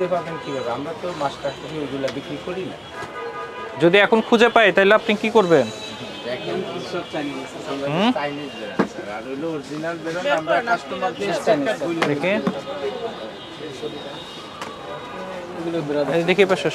খুঁজে পাবেন কীভাবে? আমরা তো মাস্টার থেকে ওইগুলো বিক্রি করি না। যদি এখন খুঁজে পাই তাহলে আপনি কি করবেন? দেখে। পাশে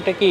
এটা কি?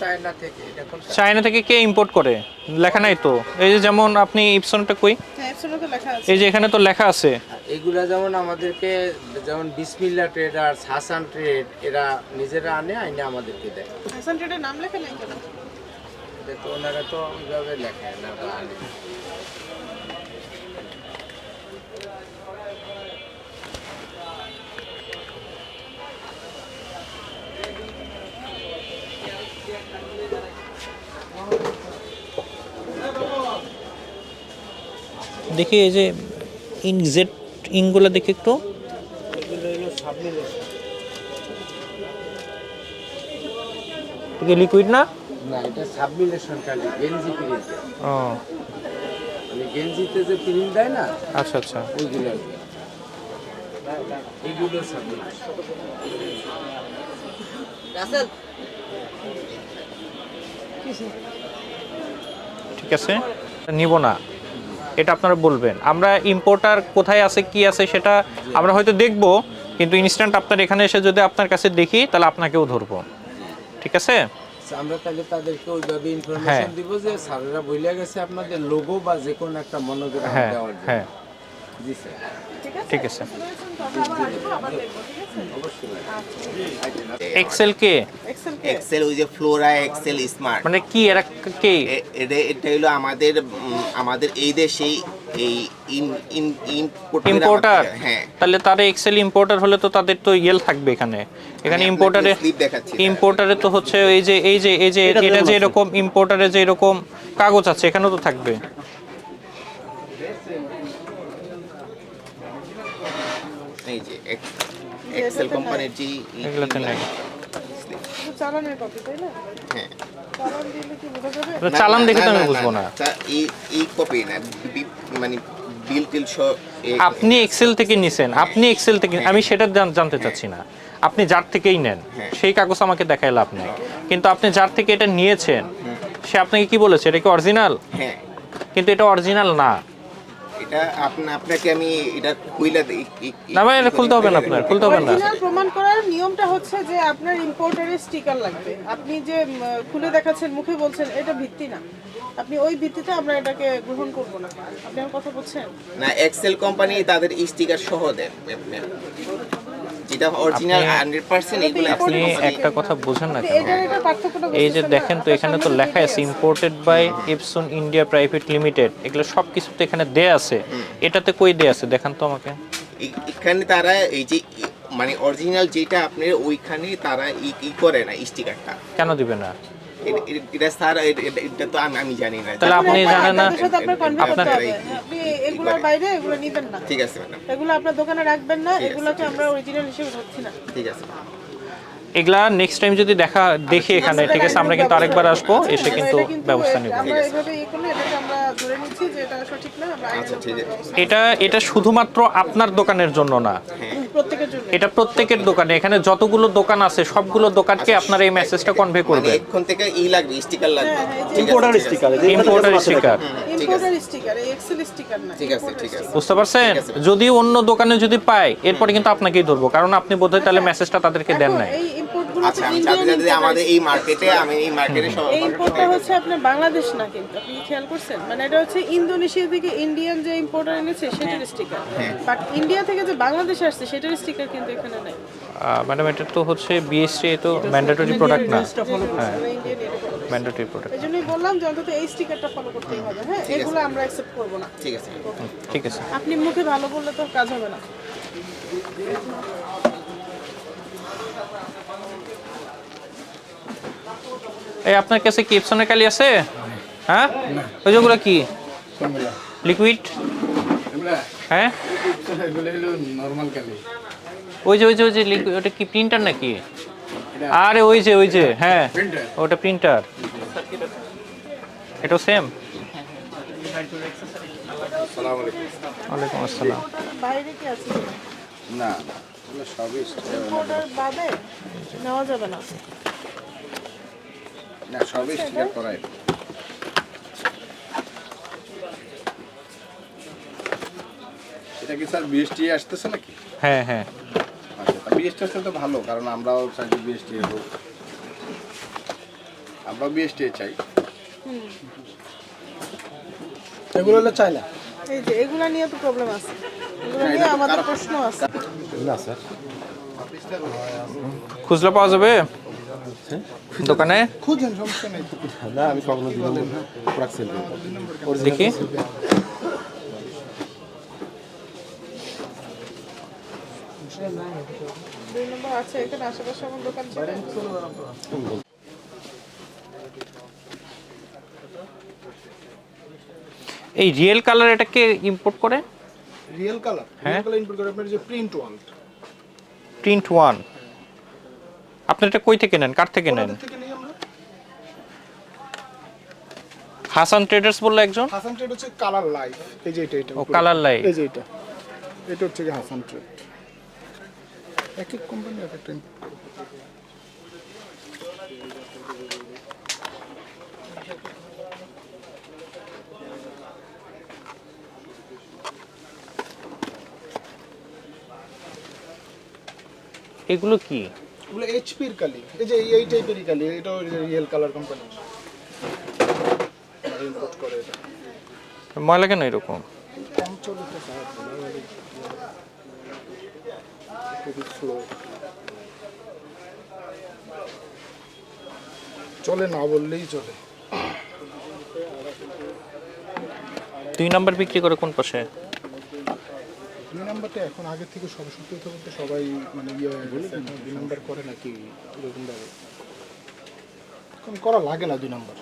চায়না থেকে চায়না। থেকে কে ইম্পোর্ট করে? লেখা নাই তো। এই যে যেমন আপনি ইপসনটা কই? হ্যাঁ লেখা এই যে এখানে তো লেখা আছে। এগুলা যেমন আমাদেরকে যেমন বিসমিল্লা ট্রেডার্স হাসান ট্রেড এরা নিজেরা আনে আইনে আমাদেরকে দেয়। হাসান ট্রেডের নাম লেখা নাই কেন? দেখো তো ওনারা তো ওইভাবে লেখায় না দেখি এই যে ইঙ্ক জেড ইঙ্কগুলো দেখি একটু। লিকুইড না না এটা সাবমিলেশন খালি গেঞ্জি প্রিন্ট ও। মানে গেঞ্জিতে যে প্রিন্ট দেয় না আচ্ছা আচ্ছা। ওইগুলো। এগুলো সাবমিলেশন। ঠিক আছে। নিব না। এটা আপনারা বলবেন। আমরা ইম্পোর্টার কোথায় আছে কি আছে সেটা আমরা হয়তো দেখব কিন্তু ইনস্ট্যান্ট আপনার এখানে এসে যদি আপনার কাছে দেখি তাহলে আপনাকেও ধরবো। ঠিক আছে? আমরা তাহলে তাদেরকে ওইভাবে হ্যাঁ। ইনফরমেশন দিব যে স্যারেরা বইলে গেছে আপনাদের লোগো বা যে কোনো একটা মনোগ্রাম হ্যাঁ দেওয়ার জন্য। হ্যাঁ। ঠিক আছে? ঠিক আছে। কথা আবার আসব আবার দেখব ঠিক আছে? অবশ্যই এক্সেল কে? এক্সেল ওই যে ফ্লোরা এক্সেল স্মার্ট মানে কি এরা কে? এটা হলো আমাদের আমাদের এই দেশেই এই ইন ইন ইম্পোর্টার হ্যাঁ। তাহলে তারা এক্সেল ইম্পোর্টার হলে তো তাদের তো ইয়েল থাকবে এখানে। এখানে ইম্পোর্টারে দেখাচ্ছি। ইম্পোর্টারে তো হচ্ছে এই যে এই যে এই যে এটা যে এরকম ইম্পোর্টারে যে এরকম কাগজ আছে এখানেও তো থাকবে। এই যে এক্সেল কোম্পানির যে ই- এগুলোতে নেই। চালানের কপি তাই না? হ্যাঁ। চালান দিলে কি বোঝা যাবে? এটা চালান দেখে তো আমি বুঝব না। এই এই কপি না মানে বিল টিল আপনি এক্সেল থেকে নিছেন আপনি এক্সেল থেকে আমি সেটা জানতে চাচ্ছি না। আপনি যার থেকেই নেন হ্যাঁ। সেই কাগজ আমাকে দেখায় লাভ নেই। কিন্তু আপনি যার থেকে এটা নিয়েছেন সে আপনাকে কি বলেছে? এটা কি অরিজিনাল হ্যাঁ। কিন্তু এটা অরিজিনাল না। এটা আপনা আপনাকে আমি এটা খুইলা দেই না ভাই এটা খুলতে হবে না আপনার খুলতে হবে না। অরিজিনাল প্রমাণ করার নিয়মটা হচ্ছে যে আপনার ইম্পোর্টারের স্টিকার লাগবে। আপনি যে খুলে দেখাচ্ছেন মুখে বলছেন এটা ভিত্তি না। আপনি ওই ভিত্তিতে আমরা এটাকে গ্রহণ করব না। আপনি আমার কথা বলছেন? না এক্সেল কোম্পানি তাদের স্টিকার সহ দেয় যেটা অরিজিনাল আপনি- হান্ড্রেড পার্সেন্ট এগুলো আপনি একটা কথা বোঝেন না এই যে দেখেন তো এখানে তো লেখা আছে imported by Epson India private limited এগুলো সব কিছু তো এখানে দেয়া আছে। এটাতে কই দেয়া আছে? দেখান তো আমাকে। এখানে তারা এই যে মানে অরিজিনাল যেটা আপনার ওইখানে তারা ই ই করে না স্টিকারটা কেন দিবে না? এটা স্যার এটা তো আমি আমি জানি না। তাহলে আপনি জানেন না আপনার convey করতে আপনার- হবে। আপনি এগুলোর বাইরে এগুলো নিবেন না। ঠিক আছে ম্যাডাম। এগুলো আপনার দোকানে রাখবেন না এগুলোকে আমরা অরিজিনাল হিসেবে ধরছি না। ঠিক আছে। এগুলা নেক্সট টাইম যদি দেখা দেখি এখানে ঠিক আছে আমরা কিন্তু আরেকবার আসব এসে কিন্তু ব্যবস্থা নেব। ইয়ে এটা আচ্ছা এটা এটা শুধুমাত্র আপনার দোকানের জন্য না। জন্য এটা প্রত্যেকের দোকানে। এখানে যতগুলো দোকান আছে সবগুলো দোকানকে আপনার এই মেসেজটা কনভে করবে এখন থেকে ই লাগবে স্টিকার লাগবে। Importer sticker. Importer sticker importer sticker excel sticker না ঠিক আছে ঠিক আছে। বুঝতে পারছেন? যদি অন্য দোকানে যদি পায় এরপরে কিন্তু আপনাকেই ধরবো কারণ আপনি বোধহয় তাহলে মেসেজটা তাদেরকে দেন নাই। আচ্ছা আমি চাচ্ছি যাতে আমাদের এই মার্কেটে আমি এই মার্কেটে সব এই ইম্পোর্টটা হচ্ছে আপনার বাংলাদেশ না কিন্তু আপনি খেয়াল করছেন? মানে এটা হচ্ছে ইন্দোনেশিয়া থেকে ইন্ডিয়ান যে ইম্পোর্টার এনেছে সেটার স্টিকার বাট ইন্ডিয়া থেকে যে বাংলাদেশে আসছে সেটার স্টিকার কিন্তু এখানে নাই। ম্যাডাম এটা তো হচ্ছে বিএসসি তো ম্যান্ডেটরি প্রোডাক্ট না। হ্যাঁ। ম্যান্ডেটরি প্রোডাক্ট এই জন্যই বললাম যে অন্তত এই স্টিকারটা ফলো করতেই হবে হ্যাঁ? এগুলো আমরা অ্যাকসেপ্ট করব না। ঠিক আছে। ঠিক আছে। আপনি মুখে ভালো বললে তো কাজ হবে না। এই আপনার কাছে কি এপসনের কালি আছে? হ্যাঁ? ওই যেগুলো কি? লিকুইড হ্যাঁ? ওই যে ওই যে ওই যে ওটা কি প্রিন্টার নাকি? আরে ওই যে ওই যে হ্যাঁ। ওটা প্রিন্টার এটাও সেম ওয়ালাইকুম আসসালাম। বাইরে কি আছে? না। বাদে নেওয়া যাবে না। না সবই স্টিকার করাই। এটা কি স্যার বিএসটি আসতেছে নাকি? হ্যাঁ হ্যাঁ। আচ্ছা বিএসটি আসলে তো ভালো কারণ আমরাও চাই যে বিএসটি হোক। আমরাও বিএসটি চাই। এগুলো হলো চায়না এই যে এগুলা নিয়ে তো প্রবলেম আছে। আমাদের প্রশ্ন আছে। না স্যার। খুচরা পাওয়া যাবে? দোকানে? খুঁজেন সমস্যা নেই। না আমি কখনো দিন প্রোডাক্ট সেল করি দেখি। আছে এখানে আশেপাশে আমার দোকান ছিল। এই রিয়েল কালার এটাকে ইম্পোর্ট করে? রিয়েল কালার হ্যাঁ। রিয়েল কালার ইনপুট করে আপনার যে প্রিন্ট ওয়ান প্রিন্ট ওয়ান আপনি এটা কই থেকে নেন? কার থেকে নেন? হাসান ট্রেডার্স বলল একজন? হাসান ট্রেড হচ্ছে কালার লাইফ এই যে এটা এটা ও কালার লাই এই যে এটা। এটা হচ্ছে কি হাসান ট্রেড এক এক কোম্পানি এক একটা এগুলো কি? ওগুলো এইচপির কালি। এই যে এই- টাইপেরই কালি এটাও রিয়েল কালার কোম্পানি ইম্পোর্ট করে এটা। ময়লা কেন এরকম? চলে না বললেই চলে। দুই নাম্বার বিক্রি করে কোন পাশে? দুই নাম্বারটা এখন থেকে সত্যি বলতে সবাই মানে ইয়ে দুই নাম্বার করে নাকি এখন করা লাগে না দুই নাম্বার।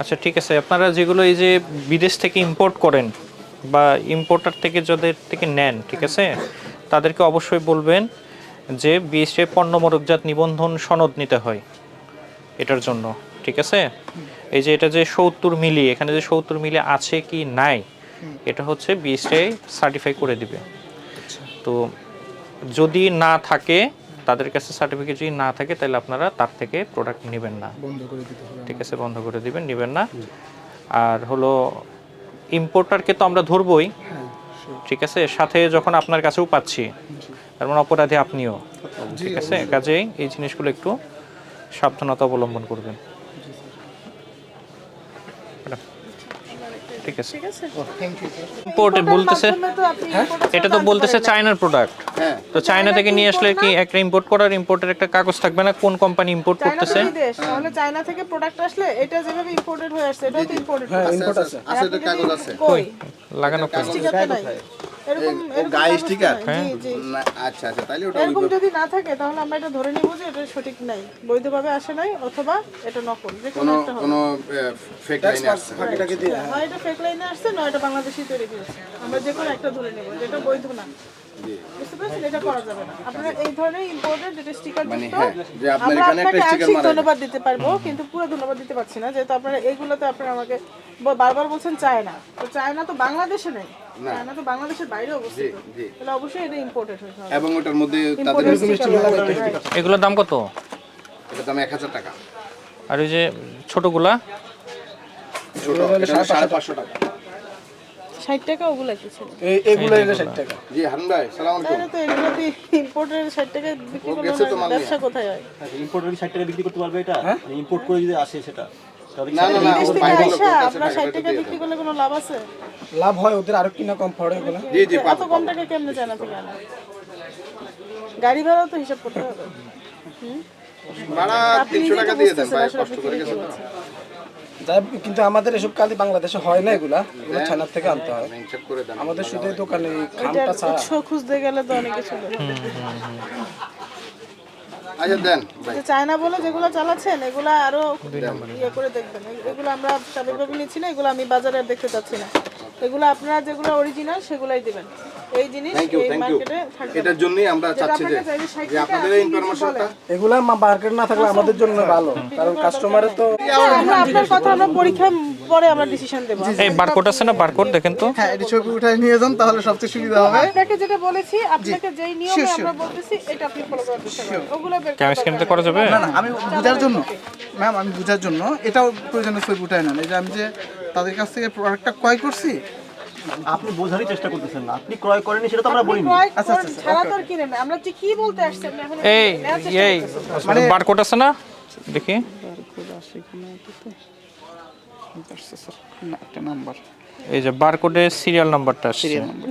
আচ্ছা ঠিক আছে। আপনারা যেগুলো এই যে বিদেশ থেকে ইম্পোর্ট করেন বা ইম্পোর্টার থেকে যাদের থেকে নেন, ঠিক আছে? তাদেরকে অবশ্যই বলবেন যে বিএসএ পণ্য মরকজাত নিবন্ধন সনদ নিতে হয় এটার জন্য। ঠিক আছে? এই যে এটা যে সত্তর মিলি এখানে যে সত্তর মিলি আছে কি নাই এটা হচ্ছে বিএসএ সার্টিফাই করে দিবে। তো যদি না থাকে তাদের কাছে সার্টিফিকেট যদি না থাকে তাহলে আপনারা তার থেকে প্রোডাক্ট নেবেন না। বন্ধ করে দিতে ঠিক আছে বন্ধ করে দিবেন নেবেন না। আর হলো ইম্পোর্টারকে তো আমরা ধরবই। ঠিক আছে? সাথে যখন আপনার কাছেও পাচ্ছি তার মানে অপরাধী আপনিও। ঠিক আছে? কাজেই এই জিনিসগুলো একটু সাবধানতা অবলম্বন করবেন। ঠিক আছে। ঠিক আছে। থ্যাংক ইউ স্যার ইম্পোর্ট বলতেছে import এটা তো বলতেছে চায়নার প্রোডাক্ট হ্যাঁ। তো চায়না থেকে নিয়ে আসলে কি একটা ইম্পোর্ট করার ইম্পোর্টের একটা কাগজ থাকবে না? কোন কোম্পানি ইম্পোর্ট করতেছে? তাহলে চায়না থেকে প্রোডাক্ট আসলে এটা যেভাবে ইম্পোর্টেড হয়ে আসছে এটাও তো ইম্পোর্টেড ইম্পোর্ট আছে। আছে এটা কাগজ আছে। কই? লাগানো কোথায়? এরকম গায়ে আচ্ছা আচ্ছা তাহলে ওটা এরকম যদি না থাকে তাহলে আমরা এটা ধরে নিব যে এটা সঠিক নাই। বৈধভাবে আসে নাই অথবা এটা নকল। যে কোনো একটা কোনো ফেক লাইনে আসছে। হয় এটা ফেক লাইনে আসছে নয় এটা বাংলাদেশি তৈরি করেছে আমরা যে কোনো একটা ধরে নেব যেটা বৈধ না। বুঝতে পারছেন এটা করা যাবে না। আপনারা এই ধরনের ইম্পোর্টেড যেটা স্টিকার মানে হ্যাঁ, যে আপনার এখানে একটা আপনাকে মারা ধন্যবাদ দিতে পারব কিন্তু পুরো ধন্যবাদ দিতে পারছি না যেহেতু আপনারা এইগুলোতে আপনারা আমাকে বারবার বলছেন চায়না তো চায়না তো বাংলাদেশে নেই। চায়না তো বাংলাদেশের বাইরে অবস্থিত। তাহলে অবশ্যই এটা ইম্পোর্টেড হতে হবে এবং ওটার মধ্যে তাদের এগুলোর দাম কত? এটা দাম এক হাজার টাকা। আর ওই যে ছোটগুলা? ছোট এটা হলো সাড়ে পাঁচশো টাকা। ষাট টাকা ওগুলো কি ছিল। এই এগুলো এলো ষাট টাকা। জি হারুন ভাই সালাম আলাইকুম। তাহলে তো এগুলোতে ইম্পোর্টের ষাট টাকা বিক্রি করলে না, ব্যবসা কোথায় হয়? ইম্পোর্ট ষাট টাকা বিক্রি করতে পারবে এটা? ইম্পোর্ট করে যদি আসে সেটা লাভ আছে? লাভ হয় ওদের আরও কিনা কম পড়ে জি এত কম টাকা কেমনে জানা থেকে গাড়ি ভাড়াও তো হিসাব করতে হবে। ভাড়া তিনশো টাকা দিয়ে দেন ভাই কষ্ট করে কি গেছেন তো। বলছেন। যাই কিন্তু আমাদের এসব কালি বাংলাদেশে হয় না এগুলা। এগুলো চায়নার থেকে আনতে হয়। দেন। আমাদের শুধু দোকানে খামটা ছাড়া। খুঁজতে গেলে তো অনেক কিছু। আচ্ছা দেন চায়না বলে যেগুলো চালাচ্ছেন এগুলো আরও ইয়ে করে দেখবেন। এগুলো আমরা স্বাভাবিকভাবে নিচ্ছি না এগুলো আমি বাজারে দেখতে চাচ্ছি না। এগুলো আপনারা যেগুলো অরিজিনাল সেগুলাই দিবেন। এই জিনিস থ্যাংক ইউ এই থ্যাংক ইউ মার্কেটে এটার জন্যই আমরা চাচ্ছি যে আপনাদের এই ইনফরমেশনটা। এগুলা মার্কেট না থাকলে আমাদের জন্য ভালো কারণ কাস্টমারের তো আপনার কথা আমরা পরীক্ষা পরে আমরা ডিসিশন দেবো। এই বারকোড আছে না? বারকোড দেখেন তো। হ্যাঁ এটি ছবি উঠায় নিয়ে যান তাহলে সবচেয়ে সুবিধা হবে। আপনাকে যেটা বলেছি আপনাকে যেই নিয়মে আমরা বলতেছি এটা আপনি ফলো করার চেষ্টা করুন ওগুলো ক্যামেরা স্ক্যানতে করা যাবে না না আমি বোঝার জন্য। ম্যাম আমি বোঝার জন্য এটাও প্রয়োজনে ছবি উঠায় নেন। এই যে আমি যে তাদের কাছ থেকে প্রোডাক্টটা ক্রয় করছি আপনি বোঝারই চেষ্টা করতেছেন না। আপনি ক্রয় করেনি সেটা তো আমরা বলিনি। ক্রয় করেন, ছাড়া তো আর কিনেন না। আমরা কি বলতে আসছি আপনি এখন এই এই করতেছেন। বারকোড আছে না? দেখি। একটা নাম্বার। এই যে বারকোডের সিরিয়াল নাম্বারটা আসছে।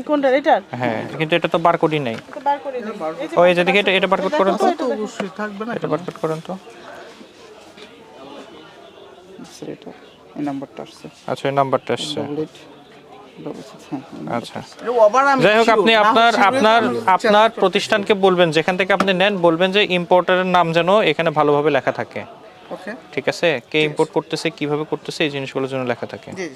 কোনটা এটার? হ্যাঁ কিন্তু এটা তো বারকোডই নেই। ও এই যে দেখি এটা এটা বারকোড করেন তো। এটা। অবশ্যই থাকবে না এটা বারকোড করেন তো। এটা এই নাম্বারটা আসছে। আচ্ছা এই নাম্বারটা আসছে। আচ্ছা। যাই হোক আপনি আপনার আপনার আপনার প্রতিষ্ঠানকে বলবেন যেখান থেকে আপনি নেন বলবেন যে ইম্পোর্টারের নাম যেন এখানে ভালোভাবে লেখা থাকে। ওকে ঠিক আছে? কে ইম্পোর্ট করতেছে কীভাবে করতেছে এই জিনিসগুলোর জন্য লেখা থাকে। জি